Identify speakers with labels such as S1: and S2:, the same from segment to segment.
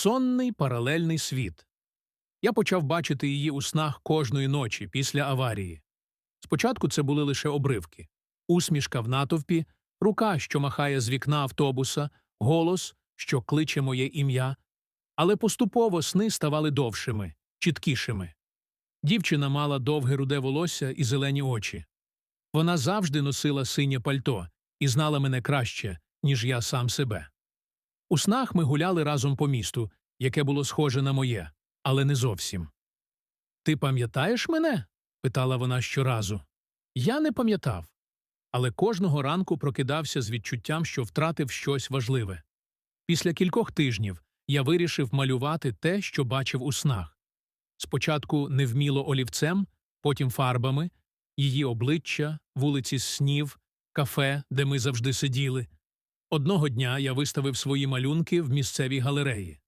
S1: Сонний паралельний світ. Я почав бачити її у снах кожної ночі після аварії. Спочатку це були лише обривки усмішка в натовпі, рука, що махає з вікна автобуса, голос, що кличе моє ім'я, але поступово сни ставали довшими, чіткішими. Дівчина мала довге руде волосся і зелені очі. Вона завжди носила синє пальто і знала мене краще, ніж я сам себе. У снах ми гуляли разом по місту, яке було схоже на моє, але не зовсім. Ти пам'ятаєш мене? питала вона щоразу. Я не пам'ятав, але кожного ранку прокидався з відчуттям, що втратив щось важливе. Після кількох тижнів я вирішив малювати те, що бачив у снах. Спочатку невміло олівцем, потім фарбами, її обличчя, вулиці з снів, кафе, де ми завжди сиділи. Одного дня я виставив свої малюнки в місцевій галереї.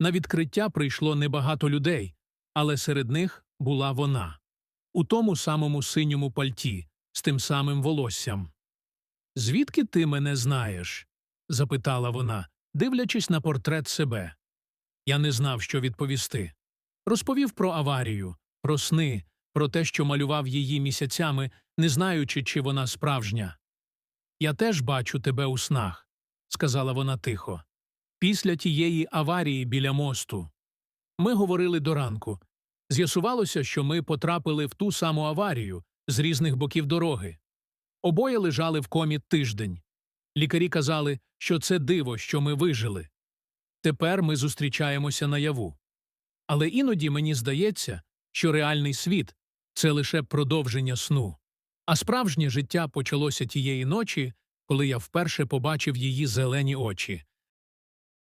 S1: На відкриття прийшло небагато людей, але серед них була вона у тому самому синьому пальті, з тим самим волоссям. Звідки ти мене знаєш? запитала вона, дивлячись на портрет себе. Я не знав, що відповісти. Розповів про аварію, про сни, про те, що малював її місяцями, не знаючи, чи вона справжня. Я теж бачу тебе у снах, сказала вона тихо. Після тієї аварії біля мосту. Ми говорили до ранку. З'ясувалося, що ми потрапили в ту саму аварію з різних боків дороги. Обоє лежали в комі тиждень. Лікарі казали, що це диво, що ми вижили. Тепер ми зустрічаємося наяву. Але іноді мені здається, що реальний світ це лише продовження сну. А справжнє життя почалося тієї ночі, коли я вперше побачив її зелені очі,